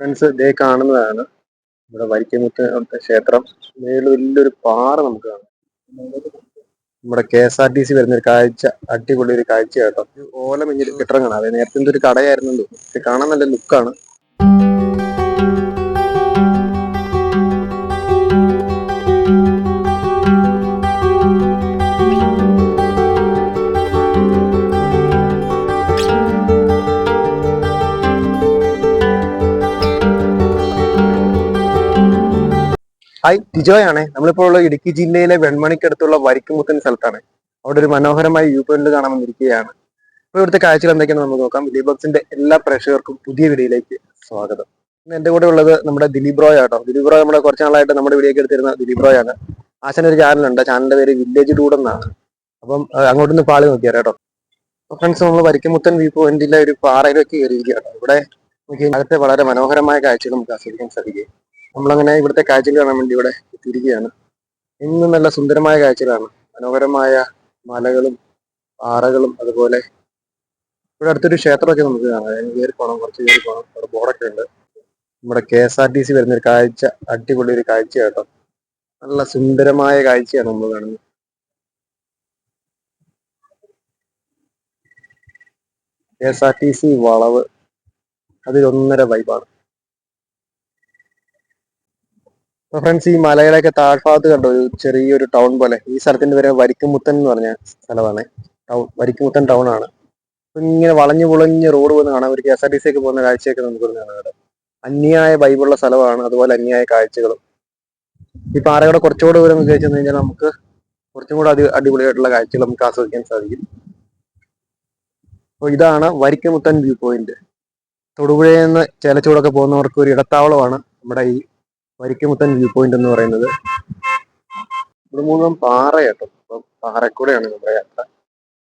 Friends ഇതേ കാണുന്നതാണ്. ഇവിടെ വരിക്കമുത്ത് അവിടുത്തെ ക്ഷേത്രം. മേളിൽ വലിയൊരു പാറ നമുക്ക് കാണാം. നമ്മുടെ K S R T C വരുന്ന ഒരു കാഴ്ച അടിപൊളി ഒരു കാഴ്ച കേട്ടോ ഓല ഓലമെഞ്ഞിൽ കെട്ടിടം കാണാം. അതെ നേരത്തെ എന്തൊരു കടയായിരുന്നു കാണാൻ നല്ല ലുക്കാണ് ഹായ് ടിജോയ് ആണേ നമ്മളിപ്പോൾ ഉള്ള ഇടുക്കി ജില്ലയിലെ വെൺമണിക്കടുത്തുള്ള വരിക്കുമുത്തൻ സ്ഥലത്താണ്. അവിടെ ഒരു മനോഹരമായ വ്യൂ പോയിന്റ് കാണാൻ വന്നിരിക്കുകയാണ്. അപ്പോൾ ഇവിടുത്തെ കാഴ്ചകൾ എന്തൊക്കെയാണെന്ന് നമുക്ക് നോക്കാം. ദിലീപ് ബോക്സിന്റെ എല്ലാ പ്രേക്ഷകർക്കും പുതിയ വീഡിയോയിലേക്ക് സ്വാഗതം. ഇന്ന് എന്റെ കൂടെ ഉള്ളത് നമ്മുടെ ദിലീപ് റോയ് ആട്ടോ. ദിലീപ് റോയ് നമ്മുടെ കുറച്ച് നാളായിട്ട് നമ്മുടെ വീഡിയോ എടുത്തിരുന്ന ദിലീപ് റോയ് ആണ്. ആശാൻ ഒരു ചാനലുണ്ട് ചാനലിന്റെ പേര് വില്ലേജ് ഡൂഡ് എന്നാണ്. അപ്പം അങ്ങോട്ട് അങ്ങോട്ടൊന്ന് പാളി നോക്കിയാൽ കേട്ടോ. അപ്പൊ ഫ്രണ്ട്സ് നമ്മൾ വരിക്കമുത്തൻ വ്യൂ പോയിന്റിലെ ഒരു പാറയിലൊക്കെ കയറിയിരിക്കുകയാണ്. ഇവിടെ നമുക്ക് അകത്തെ വളരെ മനോഹരമായ കാഴ്ചകൾ നമുക്ക് ആസ്വദിക്കാൻ സാധിക്കും. നമ്മളങ്ങനെ ഇവിടുത്തെ കാഴ്ചകൾ കാണാൻ വേണ്ടി ഇവിടെ എത്തിയിരിക്കുകയാണ്. ഇന്നും നല്ല സുന്ദരമായ കാഴ്ചകളാണ്. മനോഹരമായ മലകളും പാറകളും അതുപോലെ ഇവിടെ അടുത്തൊരു ക്ഷേത്രമൊക്കെ നമുക്ക് കാണാം. കയറി പോകണം കുറച്ച് കയറി പോകണം അവിടെ ബോർഡൊക്കെ ഉണ്ട്. നമ്മുടെ K S R T C വരുന്നൊരു കാഴ്ച അടിപൊളി ഒരു കാഴ്ച കേട്ടോ നല്ല സുന്ദരമായ കാഴ്ചയാണ് നമ്മൾ കാണുന്നത്. K S R T C വളവ്. അതിലൊന്നര വൈബാണ് ഫ്രണ്ട്സ് ഈ മലയിലൊക്കെ താഴ്ഭാഗത്ത് കണ്ടോ? ഒരു ചെറിയൊരു ടൗൺ പോലെ. ഈ സ്ഥലത്തിന്റെ പേര് വരിക്കുമുത്തൻ എന്ന് പറഞ്ഞ സ്ഥലമാണ്. ടൗൺ വരിക്കുമുത്തൻ ടൗൺ ആണ്. ഇങ്ങനെ വളഞ്ഞു പുളഞ്ഞ് റോഡ് പോകുന്ന കാണാം ഒരു K S R T C പോകുന്ന കാഴ്ചയൊക്കെ നമുക്ക് കാണാം. ഇവിടെ അന്യായ ബൈബിളുള്ള സ്ഥലമാണ്. അതുപോലെ അന്യായ കാഴ്ചകളും. ഈ പാറയുടെ കുറച്ചുകൂടെ ദൂരം വിചാരിച്ചു കഴിഞ്ഞാൽ നമുക്ക് കുറച്ചും കൂടെ അടി അടിപൊളിയായിട്ടുള്ള കാഴ്ചകൾ നമുക്ക് ആസ്വദിക്കാൻ സാധിക്കും. അപ്പോൾ ഇതാണ് വരിക്കമുത്തൻ വ്യൂ പോയിന്റ് തൊടുപുഴയിൽ നിന്ന് ചേലച്ചൂടൊക്കെ പോകുന്നവർക്ക് ഒരു ഇടത്താവളമാണ് നമ്മുടെ ഈ വരിക്കമുത്തൻ വ്യൂ പോയിന്റ് എന്ന് പറയുന്നത് ഇവിടെ മുഴുവൻ പാറ കേട്ടോ. അപ്പം പാറക്കൂടെയാണ് നമ്മുടെ യാത്ര.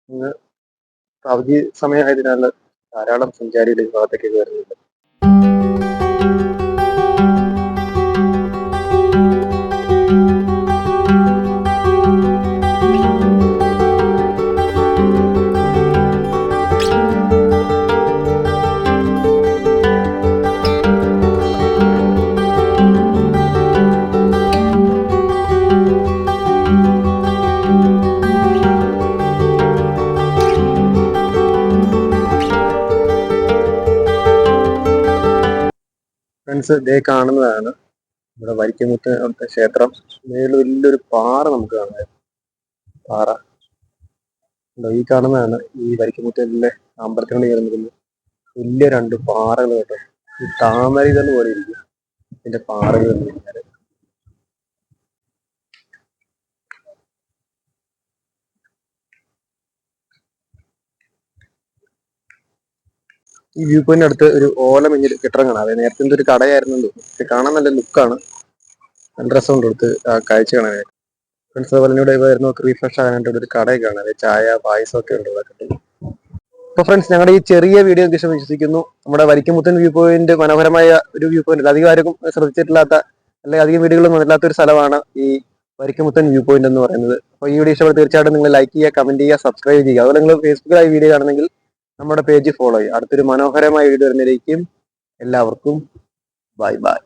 ഇന്ന് അവധി സമയമായതിനാൽ ധാരാളം സഞ്ചാരികൾ ഈ ഭാഗത്തേക്ക് വരുന്നുണ്ട് ഫ്രണ്ട്സ് ദേ കാണുന്നതാണ്. ഇവിടെ വരിക്കമുത്ത് അവിടുത്തെ ക്ഷേത്രം. മേളിൽ വലിയൊരു പാറ നമുക്ക് കാണാം. പാറ? ഈ കാണുന്നതാണ് ഈ വരിക്കമുത്തലിലെ അമ്പലത്തിനോട് ചേർന്നിരുന്ന വലിയ രണ്ട് പാറകൾ കേട്ടോ. ഈ താമര ഇതെന്ന് പോലെ ഇരിക്കും. ഇതിന്റെ പാറകൾ എന്ന് ഈ വ്യൂ പോയിന്റ് അടുത്ത് ഒരു ഓല മെഞ്ഞിൽ കെട്ടിടം കാണാം. അതെ നേരത്തെ എന്തൊരു കടയായിരുന്നു പക്ഷെ കാണാൻ നല്ല ലുക്കാണ് നല്ല രസമുണ്ട് അടുത്ത് ആ കാഴ്ച കാണാനായിട്ട് ഫ്രണ്ട്സ് അതുപോലെ ഇവിടെ വരുന്ന റീഫ്രഷ് ആകാനായിട്ട് ഒരു കടയൊക്കെ കാണാം. അതായത് ചായ പായസം ഒക്കെ ഉണ്ട് ഇവിടെ കിട്ടും അപ്പൊ ഫ്രണ്ട്സ് ഞങ്ങളുടെ ഈ ചെറിയ വീഡിയോ ഉദ്ദേശം വിശ്വസിക്കുന്നു. നമ്മുടെ വരിക്കുമുത്തൻ വ്യൂ പോയിന്റ് മനോഹരമായ ഒരു വ്യൂ പോയിന്റ് അധികം ആരും ശ്രദ്ധിച്ചിട്ടില്ലാത്ത അല്ലെങ്കിൽ അധികം വീടുകളൊന്നും വന്നില്ലാത്ത ഒരു സ്ഥലമാണ് ഈ വരിക്കുമുത്തൻ വ്യൂ പോയിന്റ് എന്ന് പറയുന്നത്. അപ്പോൾ ഈ വീഡിയോ ഇഷ്ടപ്പെട്ട് തീർച്ചയായിട്ടും നിങ്ങൾ ലൈക്ക് ചെയ്യുക കമന്റ് ചെയ്യുക സബ്സ്ക്രൈബ് ചെയ്യുക. അതുപോലെ നിങ്ങൾ ഫേസ്ബുക്കിലായി വീഡിയോ കാണുന്നെങ്കിൽ നമ്മുടെ പേജ് ഫോളോ ചെയ്യുക. അടുത്തൊരു മനോഹരമായ വീഡിയോ വരുന്നതിലേക്കും എല്ലാവർക്കും ബൈ ബൈ.